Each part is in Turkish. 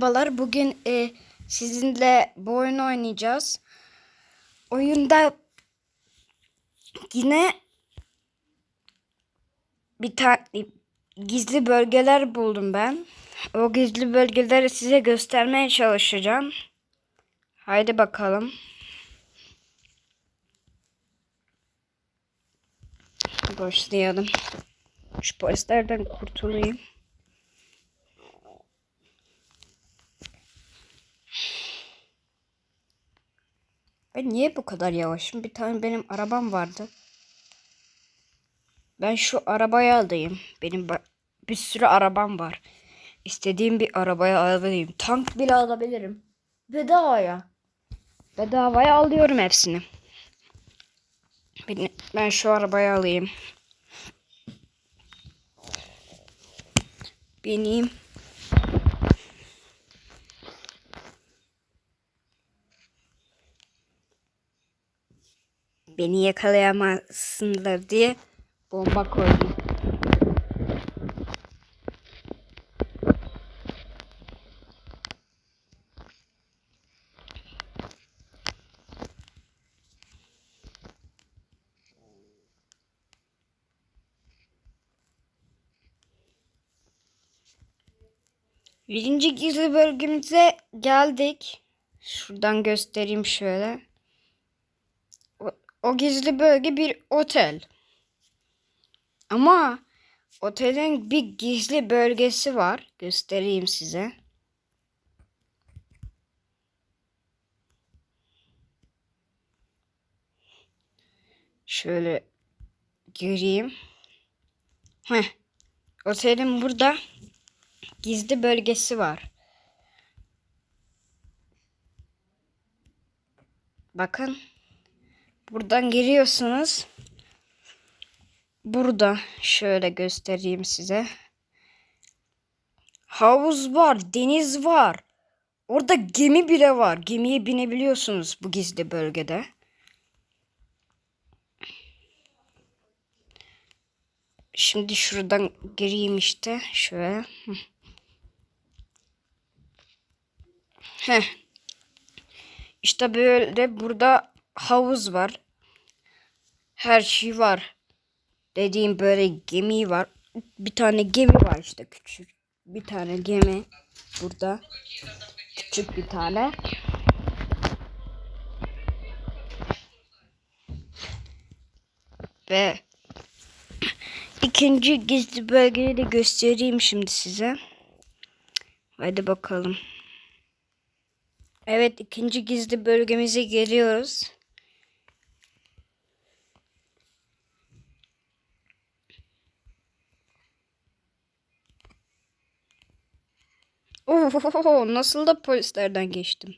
Merhabalar. Bugün e, sizinle bu oyunu oynayacağız. Oyunda yine bir tane gizli bölgeler buldum ben. O gizli bölgeleri size göstermeye çalışacağım. Haydi bakalım. Başlayalım. Şu polislerden kurtulayım. Ben niye bu kadar yavaşım? Bir tane benim arabam vardı. Ben şu arabayı alayım. Benim bir sürü arabam var. İstediğim bir arabayı alayım. Tank bile alabilirim. Bedavaya. Bedavaya alıyorum hepsini. Ben, şu arabayı alayım. Bineyim. Beni yakalayamazsınlar diye bomba koydum. Birinci gizli bölgemize geldik. Şuradan göstereyim şöyle. O, gizli bölge bir otel. Ama otelin bir gizli bölgesi var. Göstereyim size. Şöyle göreyim. Heh. Otelin burada gizli bölgesi var. Bakın. Buradan giriyorsunuz. Burada şöyle göstereyim size. Havuz var, deniz var. Orada gemi bile var. Gemiye binebiliyorsunuz bu gizli bölgede. Şimdi şuradan gireyim işte. Şöyle. Heh. İşte böyle burada havuz var. Her şey var. Dediğim böyle gemi var. Bir tane gemi var işte küçük. Bir tane gemi burada. Küçük bir tane. Ve ikinci gizli bölgeyi de göstereyim şimdi size. Hadi bakalım. Evet ikinci gizli bölgemize geliyoruz. Oo, nasıl da polislerden geçtim.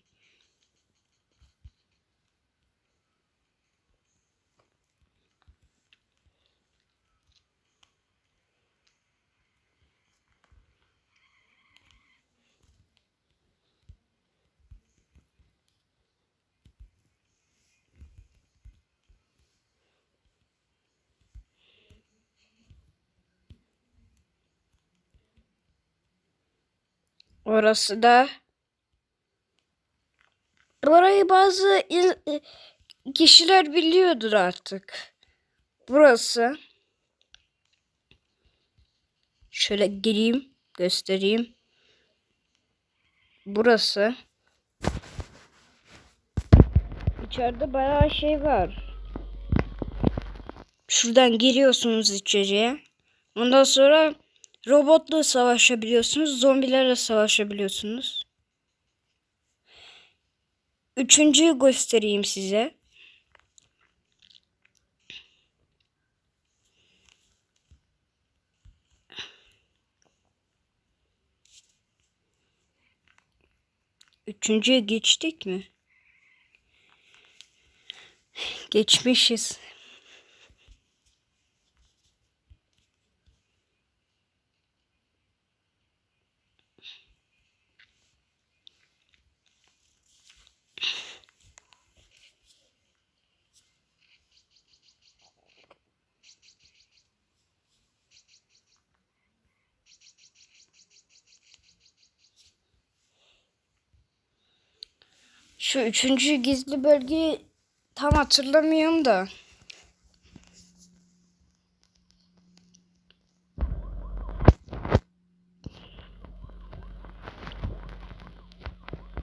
Orası da Burayı bazı il- e, kişiler biliyordur artık. Burası şöyle gireyim göstereyim. Burası İçeride bayağı şey var. Şuradan giriyorsunuz içeriye. Ondan sonra robotla savaşabiliyorsunuz. Zombilerle savaşabiliyorsunuz. Üçüncüyü göstereyim size. Üçüncüye geçtik mi? Geçmişiz. Şu üçüncü gizli bölgeyi tam hatırlamıyorum da.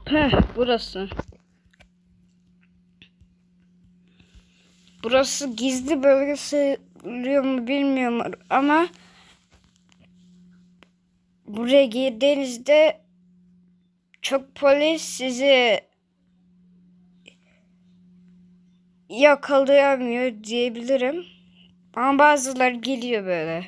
Heh, burası. Burası gizli bölge sayılıyor mu bilmiyorum ama buraya girdiğinizde çok polis sizi yakalayamıyor diyebilirim. Ama bazıları geliyor böyle.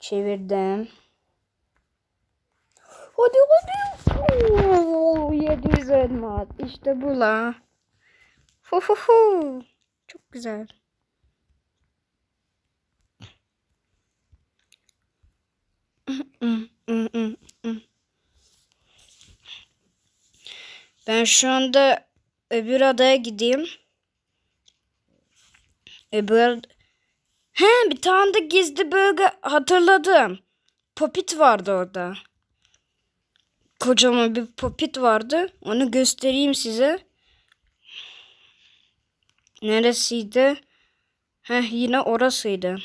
Çevirdim. Hadi hadi. Oo, 700 elmas. İşte bu la. Hu hu hu. Çok güzel. Ben şu anda öbür adaya gideyim. Öbür He bir tane de gizli bölge hatırladım. Popit vardı orada. Kocaman bir popit vardı. Onu göstereyim size. Neresiydi? Heh yine orasıydı.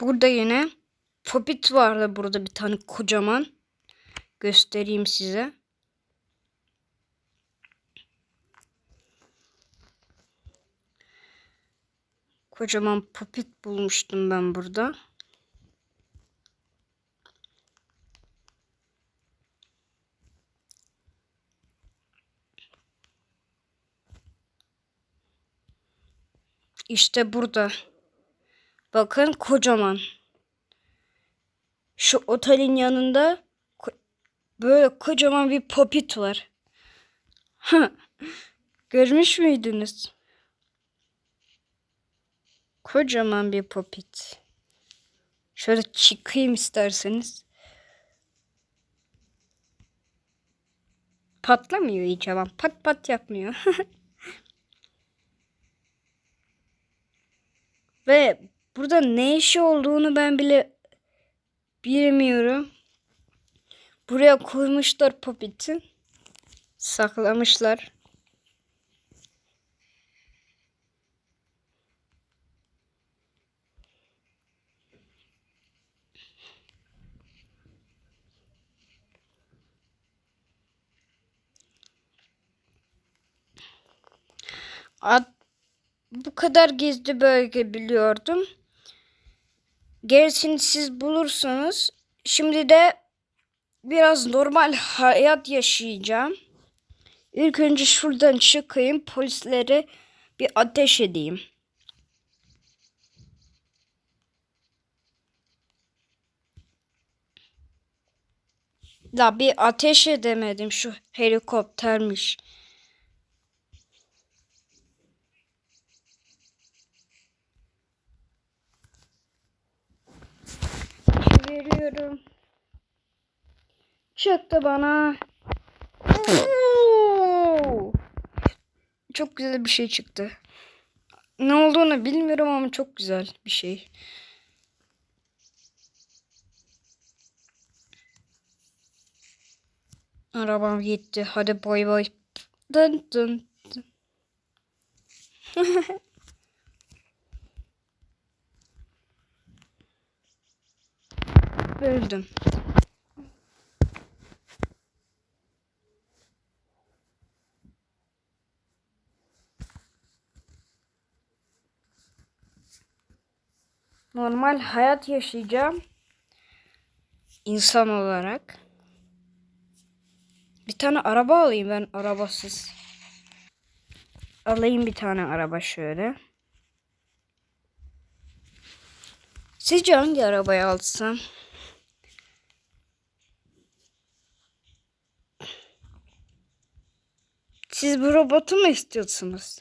Burada yine popit vardı burada bir tane kocaman. Göstereyim size. Kocaman popit bulmuştum ben burada. İşte burada. Bakın kocaman. Şu otelin yanında böyle kocaman bir popit var. Görmüş müydünüz? Kocaman bir popit. Şöyle çıkayım isterseniz. Patlamıyor hiç ama pat pat yapmıyor. Ve burada ne işi olduğunu ben bile bilmiyorum. Buraya koymuşlar Popit'i. Saklamışlar. Ad, bu kadar gizli bölge biliyordum. Gerisini siz bulursanız. Şimdi de biraz normal hayat yaşayacağım. İlk önce şuradan çıkayım. Polislere bir ateş edeyim. La bir ateş edemedim. Şu helikoptermiş. Veriyorum. Çıktı bana. Çok güzel bir şey çıktı. Ne olduğunu bilmiyorum ama çok güzel bir şey. Arabam gitti. Hadi bay bay. Dın dın dın. Öldüm. Normal hayat yaşayacağım. İnsan olarak. Bir tane araba alayım ben arabasız. Alayım bir tane araba şöyle. Sizce hangi arabayı alsam? Siz bu robotu mu istiyorsunuz?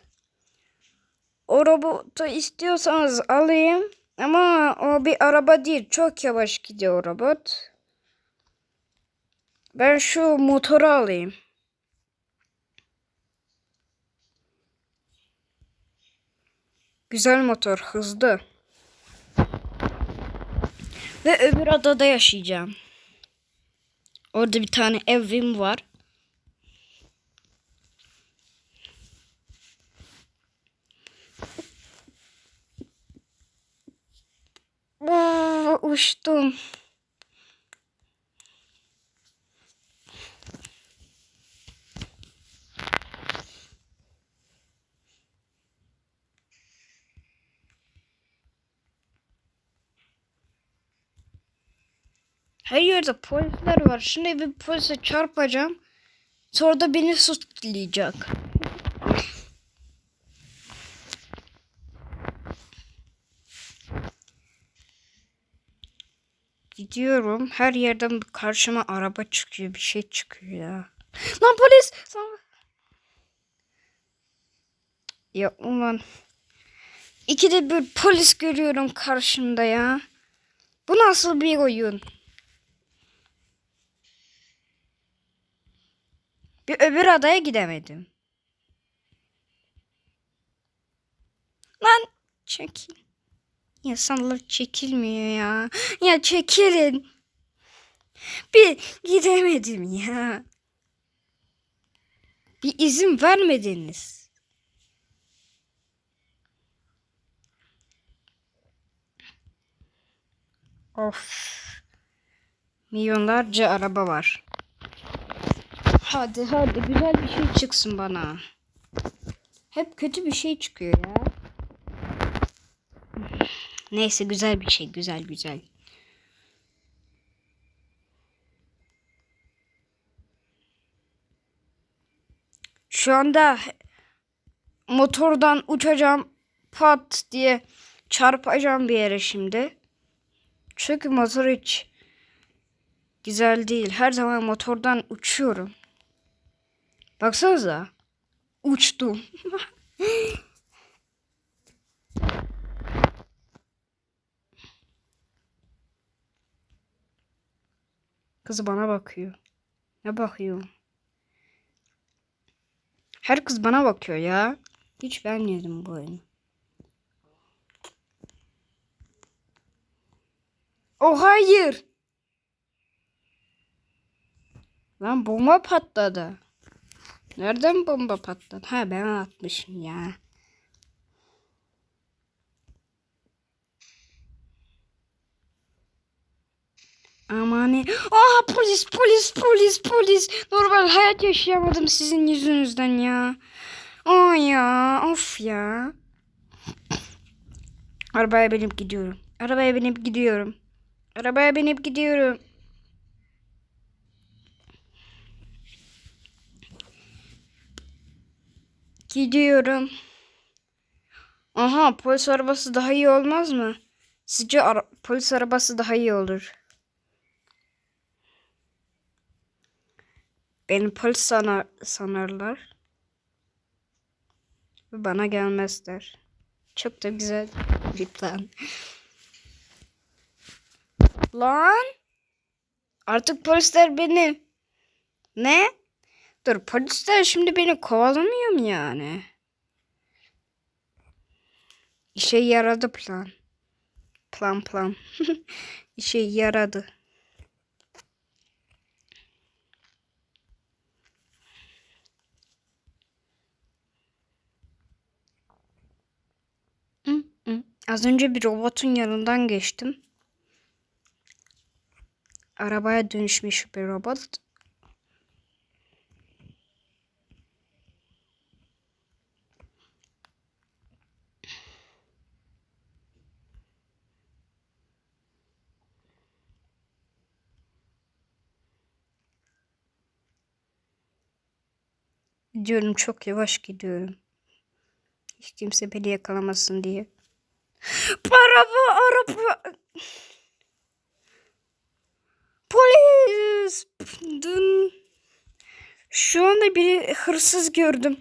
O robotu istiyorsanız alayım. Ama o bir araba değil. Çok yavaş gidiyor robot. Ben şu motoru alayım. Güzel motor, hızlı. Ve öbür adada yaşayacağım. Orada bir tane evim var. Aa, uçtum. Her yerde polisler var. Şimdi bir polise çarpacağım. Sonra da beni suçlayacak. Gidiyorum. Her yerden karşıma araba çıkıyor. Bir şey çıkıyor ya. Lan polis! Sana- Ya ulan. İkide bir polis görüyorum karşımda ya. Bu nasıl bir oyun? Bir öbür adaya gidemedim. Lan çekil. İnsanlar çekilmiyor ya. Ya çekilin. Bir gidemedim ya. Bir izin vermediniz. Of. Milyonlarca araba var. Hadi hadi güzel bir şey çıksın bana. Hep kötü bir şey çıkıyor ya. Neyse güzel bir şey güzel güzel. Şu anda motordan uçacağım pat diye çarpacağım bir yere şimdi. Çünkü motor hiç güzel değil. Her zaman motordan uçuyorum. Baksanıza. Uçtum. Kız bana bakıyor. Ne bakıyor? Her kız bana bakıyor ya. Hiç beğenmedim bu oyunu. Oh hayır. Lan bomba patladı. Nereden bomba patladı? Ha ben atmışım ya. Amane. Aa polis polis polis polis. Normal hayat yaşayamadım sizin yüzünüzden ya. Aa ya of ya. Arabaya binip gidiyorum. Arabaya binip gidiyorum. Arabaya binip gidiyorum. Gidiyorum. Aha polis arabası daha iyi olmaz mı? Sizce ara- polis arabası daha iyi olur. Beni polis sanar, sanarlar. Ve bana gelmezler. Çok da güzel bir plan. Lan! Artık polisler beni... Ne? Dur polisler şimdi beni kovalamıyor mu yani? İşe yaradı plan. Plan plan. İşe yaradı. Az önce bir robotun yanından geçtim. Arabaya dönüşmüş bir robot. Diyorum çok yavaş gidiyorum. Hiç kimse beni yakalamasın diye. Araba araba. Polis. Dün şu anda bir hırsız gördüm.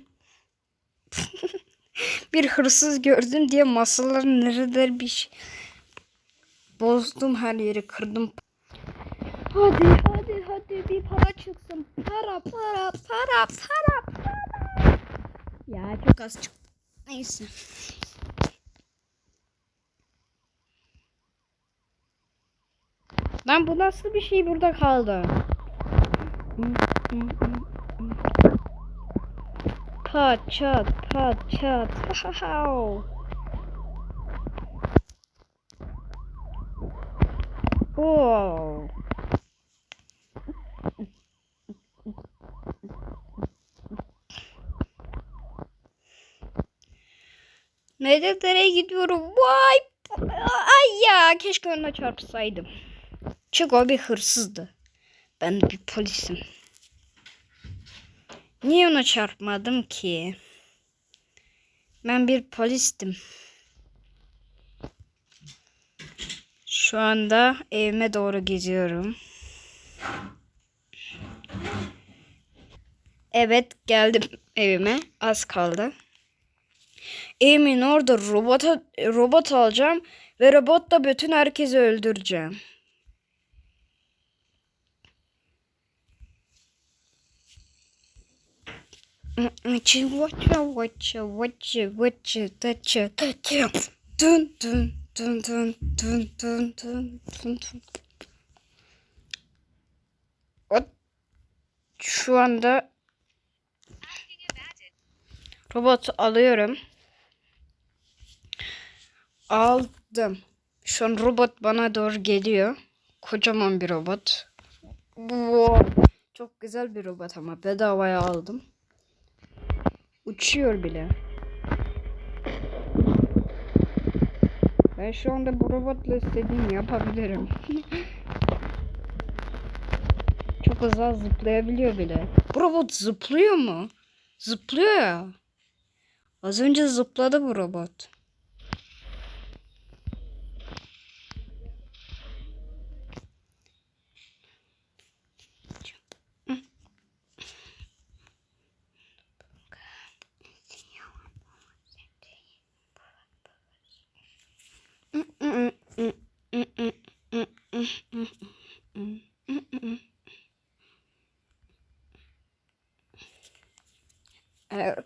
bir hırsız gördüm diye masaların nereler bir şey. Bozdum her yeri kırdım. Hadi hadi hadi bir para çıksın. Para para para para para. Ya çok az çıktı. Neyse. Lan bu nasıl bir şey burada kaldı? Pat çat pat çat. Oo. Nereye gidiyorum? Vay. Ay ya keşke ona çarpsaydım. Çünkü o bir hırsızdı. Ben bir polisim. Niye ona çarpmadım ki? Ben bir polistim. Şu anda evime doğru geziyorum. Evet geldim evime. Az kaldı. Evimin orada robota, robot alacağım ve robotla bütün herkesi öldüreceğim. Watcha watcha watcha watcha watcha watcha dun dun dun dun dun dun dun dun dun What? Şu anda robot alıyorum. Aldım. Şu an robot bana doğru geliyor. Kocaman bir robot. Wow. Çok güzel bir robot ama bedavaya aldım. Uçuyor bile. Ben şu anda bu robotla istediğimi yapabilirim. Çok hızlı zıplayabiliyor bile. Bu robot zıplıyor mu? Zıplıyor ya. Az önce zıpladı bu robot.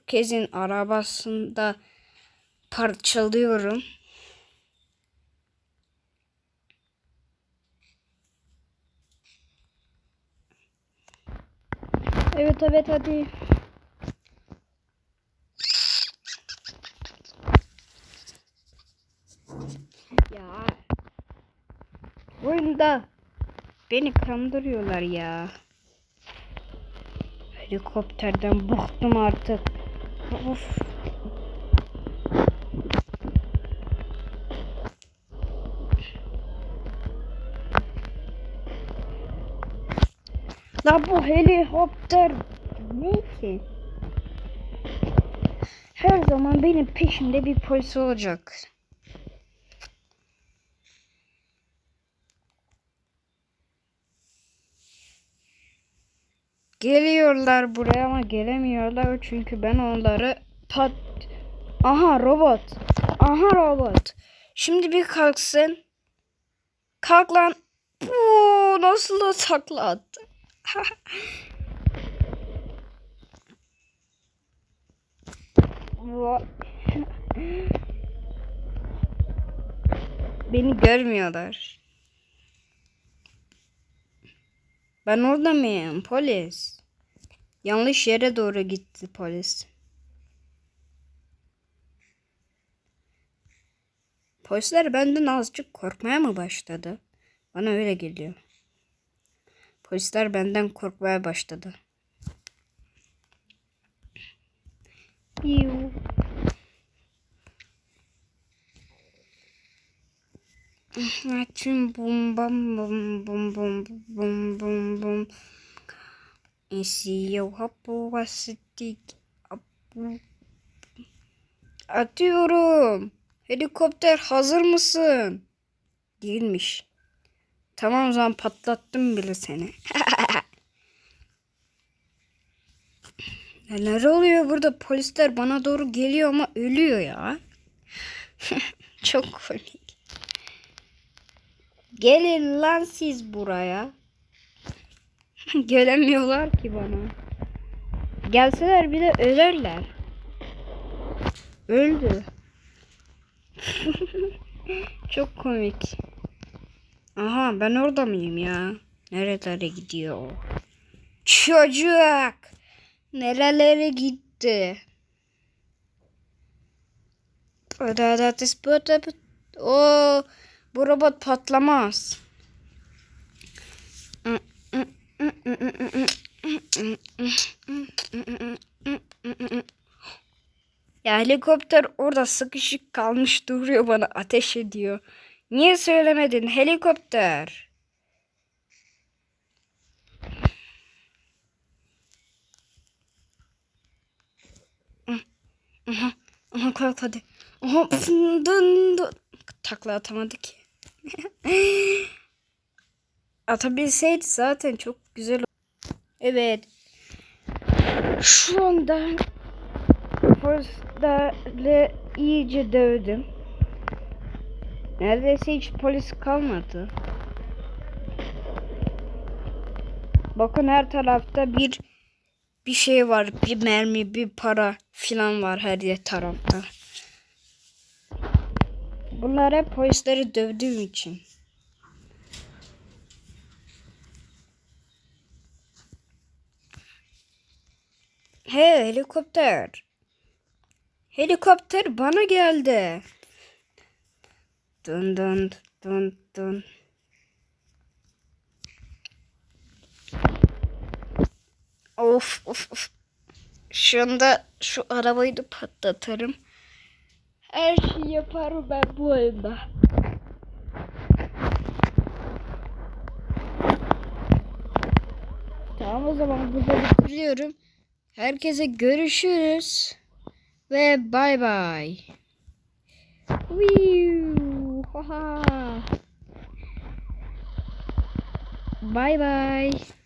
Herkesin arabasında parçalıyorum. Evet evet hadi. Ya. Oyunda beni kandırıyorlar ya. Helikopterden bıktım artık. Of. La bu helikopter ne ki? Her zaman benim peşimde bir polis olacak. Geliyorlar buraya ama gelemiyorlar çünkü ben onları pat... Aha robot. Aha robot. Şimdi bir kalksın. Kalk lan. Puu, nasıl da takla attı. Beni görmüyorlar. Ben orada mıyım? Polis. Yanlış yere doğru gitti polis. Polisler benden azıcık korkmaya mı başladı? Bana öyle geliyor. Polisler benden korkmaya başladı. Yuh. Tüm bum bum bum bum bum bum bum bum. Esiyor hapu vasıtik. Atıyorum. Helikopter hazır mısın? Değilmiş. Tamam o zaman patlattım bile seni. Neler oluyor burada? Polisler bana doğru geliyor ama ölüyor ya. Çok komik. Gelin lan siz buraya. Gelemiyorlar ki bana. Gelseler bir de ölürler. Öldü. Çok komik. Aha ben orada mıyım ya? Nerelere gidiyor? Çocuk! Nerelere gitti? O bu robot patlamaz. Ya helikopter orada sıkışık kalmış duruyor bana ateş ediyor. Niye söylemedin helikopter? Aha, aha kalk hadi. Aha, dın dın. Takla atamadı ki. Atabilseydi zaten çok güzel. Evet. Şu anda polislerle iyice dövdüm. Neredeyse hiç polis kalmadı. Bakın her tarafta bir bir şey var. Bir mermi, bir para filan var her yer tarafta. Bunlar hep polisleri dövdüğüm için. Hey helikopter. Helikopter bana geldi. Dun dun dun dun. Of of of. Şu anda şu arabayı da patlatırım. Her şeyi yaparım ben bu oyunda. Tamam o zaman burada bitiriyorum. Herkese görüşürüz. Ve bay bay. Bye bye.